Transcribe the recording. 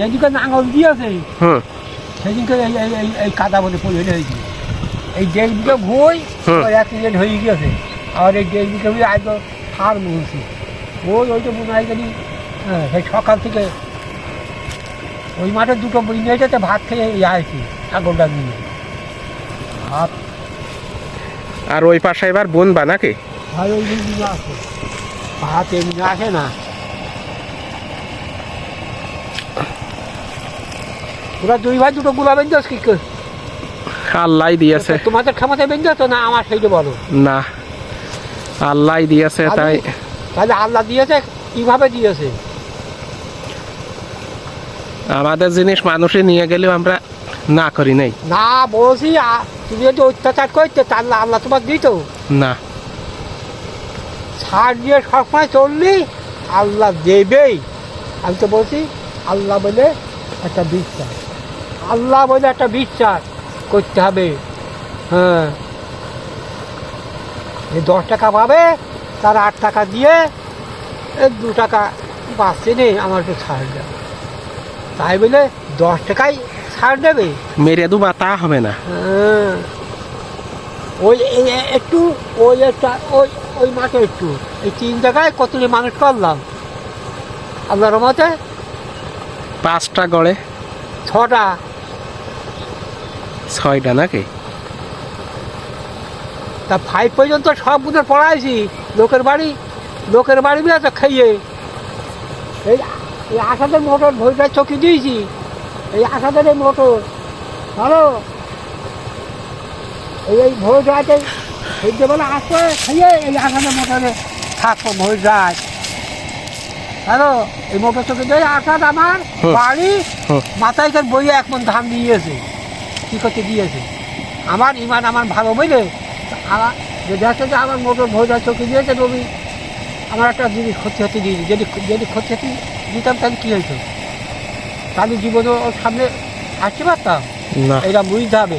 যেদিকে নাঙল দিয়েছে সেদিনকে এই এই এই এই কাদা বলে হয়েছে। এই দেড় বিঘে ভুই অ্যাক্সিডেন্ট হয়ে গিয়েছে। আর এই দেড় বিঘে ভুই আজ ওই মনে হয় জানি হ্যাঁ সেই সকাল থেকে ওই মাঠে দুটো বই নিয়ে যেতে ভাত খেয়ে আসছি ছাগলটা নিয়ে। ভাত। আর ওই পাশে এবার বুনবা নাকি? ভাই ওই দিন আসে। ভাত এমনি আসে না। ওরা দুই ভাই দুটো গুলা বেঞ্জাস কি করে? আল্লাহ দিয়েছে। তোমাদের ক্ষমতা বেঞ্জাস তো না আমার সেইটা বলো? না আল্লাহ দিয়েছে তাই তাহলে আল্লাহ দিয়েছে কীভাবে দিয়েছে? আমাদের জিনিস মানুষে নিয়ে গেলেও আমরা না করি নাই। না বলছি তুমি যদি অত্যাচার করতে তাহলে আল্লাহ তোমার দিত? না। ছাড় দিয়ে সবসময় চললি আল্লাহ দেবেই। আমি তো বলছি আল্লাহ বলে একটা বিশ্বাস আল্লাহ বলে একটা বিশ্বাস করতে হবে। হ্যাঁ। এই দশ টাকা পাবে তার আট টাকা দিয়ে দু টাকা বাঁচছে নেই আমার একটু ছাড় দেবে তাই বলে দশ টাকাই ছাড় দেবে। মেরে দুবা তা হবে না। হ্যাঁ। ওই একটু ওই একটা ওই ওই মাঠে একটু। এই তিন জায়গায় কতগুলি মানুষ করলাম আপনার মতে পাঁচটা গড়ে। ছটা। ছয়টা নাকি? তা ফাইভ পর্যন্ত সবগুলো পড়াইছি। লোকের বাড়ি লোকের বাড়ি বিয়ে তো খাইয়ে। এই এই আশাদের মোটর ভইটা চকি দিয়েছি। এই আশাদের এই মোটর হ্যালো এই এই ভোর রাতে এই যে বলে আসবে খাইয়ে এই আশাদের মোটরে থাকব ভোর রাত হ্যালো এই মোটর চকি দিয়ে আশাদ আমার বাড়ি মাথায় বইয়ে এক মন ধান দিয়েছে। কী করতে দিয়েছে? আমার ইমান আমার ভালো বুঝলে? আমার যে দেখছে যে আমার মোটর ভোজা চোখে দিয়েছে রবি আমার একটা জিনিস ক্ষতি হতে দিয়েছি যদি যদি ক্ষতি হতে দিতাম তাহলে কী হয়েছে তাহলে জীবনে ওর সামনে আসতে পারতাম। না। এটা বুঝতে হবে।